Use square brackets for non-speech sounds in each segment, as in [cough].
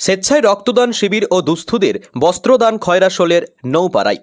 স্বেচ্ছায় রক্তদান শিবির ও দুস্থদের বস্ত্রদান খয়রাশোলের নৌপাড়ায়।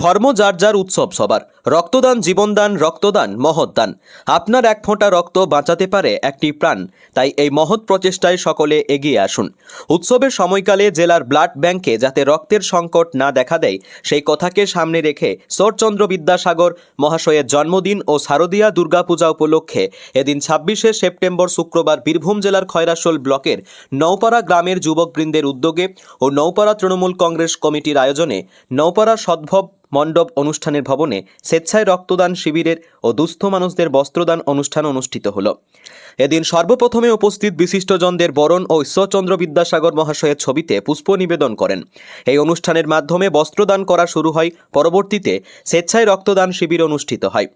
ধর্ম যার যার উৎসব সবার। রক্তদান জীবনদান, রক্তদান মহৎদান। আপনার এক ফোঁটা রক্ত বাঁচাতে পারে একটি প্রাণ। তাই এই মহৎ প্রচেষ্টায় সকলে এগিয়ে আসুন। উৎসবের সময়কালে জেলার ব্লাড ব্যাংকে যাতে রক্তের সংকট না দেখা দেয়, সেই কথাকে সামনে রেখে শরৎচন্দ্র বিদ্যাসাগর মহাশয়ের জন্মদিন ও শারদীয়া দুর্গাপূজা উপলক্ষে এদিন ছাব্বিশে সেপ্টেম্বর শুক্রবার বীরভূম জেলার খয়রাশোল ব্লকের নৌপাড়া গ্রামের যুবকবৃন্দের উদ্যোগে ও নৌপাড়া তৃণমূল কংগ্রেস কমিটির আয়োজনে নৌপাড়া সদ্ভব মণ্ডপ অনুষ্ঠানের ভবনে স্বেচ্ছায় রক্তদান শিবিরের ও দুস্থ মানুষদের বস্ত্রদান অনুষ্ঠান অনুষ্ঠিত হল। এদিন সর্বপ্রথমে উপস্থিত বিশিষ্টজনদের বরণ ও ঈশ্বরচন্দ্র বিদ্যাসাগর মহাশয়ের ছবিতে পুষ্প নিবেদন করেন। এই অনুষ্ঠানের মাধ্যমে বস্ত্রদান করা শুরু হয়, পরবর্তীতে স্বেচ্ছায় রক্তদান শিবির অনুষ্ঠিত হয়।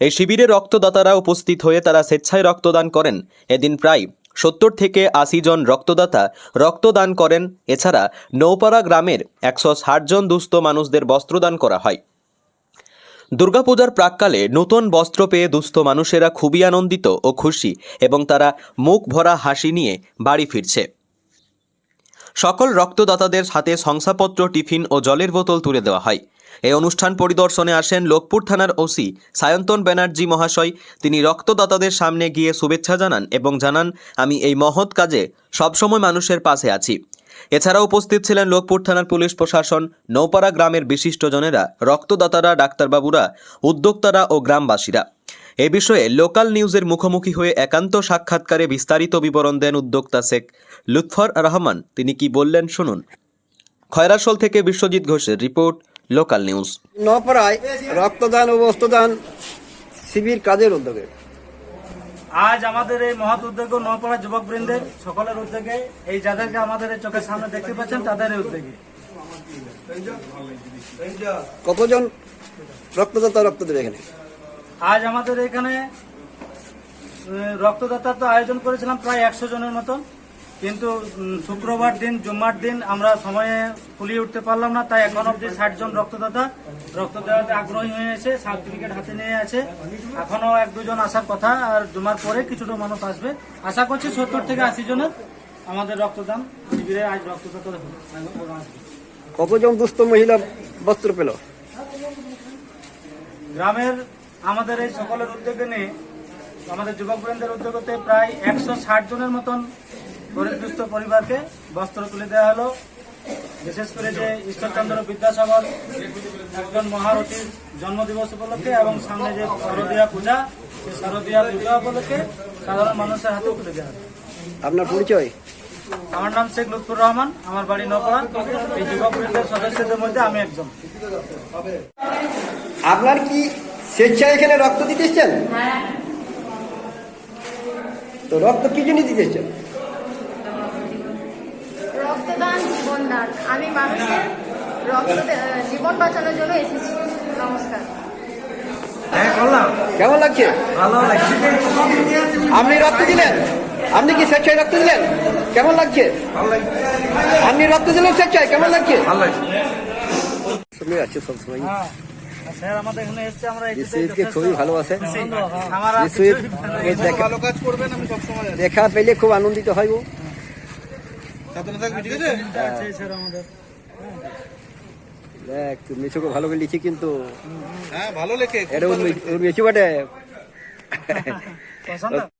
এই শিবিরে রক্তদাতারা উপস্থিত হয়ে তারা স্বেচ্ছায় রক্তদান করেন। এদিন প্রায় সত্তর থেকে আশি জন রক্তদাতা রক্তদান করেন। এছাড়া নৌপাড়া গ্রামের একশো ষাট জন দুস্থ মানুষদের বস্ত্রদান করা হয়। দুর্গাপূজার প্রাককালে নতুন বস্ত্র পেয়ে দুস্থ মানুষেরা খুবই আনন্দিত ও খুশি এবং তারা মুখ ভরা হাসি নিয়ে বাড়ি ফিরছে। সকল রক্তদাতাদের হাতে শংসাপত্র, টিফিন ও জলের বোতল তুলে দেওয়া হয়। এই অনুষ্ঠান পরিদর্শনে আসেন লোকপুর থানার ওসি সায়ন্তন ব্যানার্জি মহাশয়। তিনি রক্তদাতাদের সামনে গিয়ে শুভেচ্ছা জানান এবং জানান, আমি এই মহৎ কাজে সবসময় মানুষের পাশে আছি। এছাড়া উপস্থিত ছিলেন লোকপুর থানার পুলিশ প্রশাসন, নৌপাড়া গ্রামের বিশিষ্টজনেরা, রক্তদাতারা, ডাক্তারবাবুরা, উদ্যোক্তারা ও গ্রামবাসীরা। এ বিষয়ে লোকাল নিউজের মুখোমুখি হয়ে একান্ত সাক্ষাৎকারে বিস্তারিত বিবরণ দেন উদ্যোক্তা শেখ লুৎফর রহমান। তিনি কি বললেন, শুনুন। খয়রাসোল থেকে বিশ্বজিৎ ঘোষের রিপোর্ট লোকাল নিউজ নপরায় রক্তদান ও বস্ত্রদান শিবির কাজের উদ্যোগে। আজ আমাদের এই মহৎ উদ্যোগ নৌপাড়া যুবক বৃন্দের সকলের উদ্যোগে এই যাদেরকে আমাদের এই চোখের সামনে দেখতে পাচ্ছেন তাদের উদ্যোগে। কতজন রক্তদাতা রক্ত দেবে এখানে? আজ আমাদের এখানে রক্তদাতার তো আয়োজন করেছিলাম প্রায় একশো জনের মতন কিন্তু শুক্রবার দিন জুম্মার দিন আমরা সময়ে ফুলিয়ে উঠতে পারলাম না তাই এখন অব্দি ষাট জন রক্তদাতা রক্ত দেওয়াতে আগ্রহী হয়েছে সার্টিফিকেট হাতে নিয়ে আছে। এখনও এক দুজন আসার কথা আর জুমার পরে কিছুটা মানুষ আসবে। আশা করছি সত্তর থেকে আশি জনের আমাদের রক্তদান শিবিরে আজ রক্তদাতা কতজন দুস্থ মহিলা বস্ত্র পেল? গ্রামের আমাদের এই সকলের উদ্যোগে নিয়ে আমাদের যুবক বৃন্দের উদ্যোগতে প্রায় একশো ষাট জনের মতন দরিদ্রস্ত পরিবারকে বস্ত্র তুলে দেওয়া হলো। বিশেষ করে যে ঈশ্বরচন্দ্র বিদ্যাসাগর একজন মহারথীর জন্মদিবস উপলক্ষে এবং সামনে যে শারদীয়া পূজা সেই শারদীয়া পূজা উপলক্ষে সাধারণ মানুষের হাতে তুলে দেওয়া হলো। আপনার পরিচয়? আমার নাম শেখ লুৎফুর রহমান আমার বাড়ি নকড়া এই যুবক বৃন্দের সদস্যদের মধ্যে আমি একজন। আপনার কি স্বেচ্ছায় এখানে রক্ত দিতে এসছেন? তো রক্ত কি জন্য দিতে এসছেন? রক্তদান জীবনদান আমি মানুষের রক্ত জীবন বাঁচানোর জন্য এসেছি। নমস্কার। হ্যাঁ কেমন লাগছে? ভালো লাগছে। আপনি রক্ত দিলেন? আপনি কি স্বেচ্ছায় রক্ত দিলেন? কেমন লাগছে? আপনি রক্ত দিলেন স্বেচ্ছায়? কেমন লাগছে? শুনে যাচ্ছে সবসময় হ্যাঁ আর স্যার আমাদের এখানে এসছে আমরা এই বিশ্বজিৎকে খুবই ভালোবাসে আমার দেখা দেখা পেলে খুব আনন্দিত হয় ও। স্যার আমাদের। দেখ মিশুকে ভালো করে লিখি কিন্তু। হ্যাঁ ভালো লেখে এটা মিশু বটে। [laughs] পছন্দ?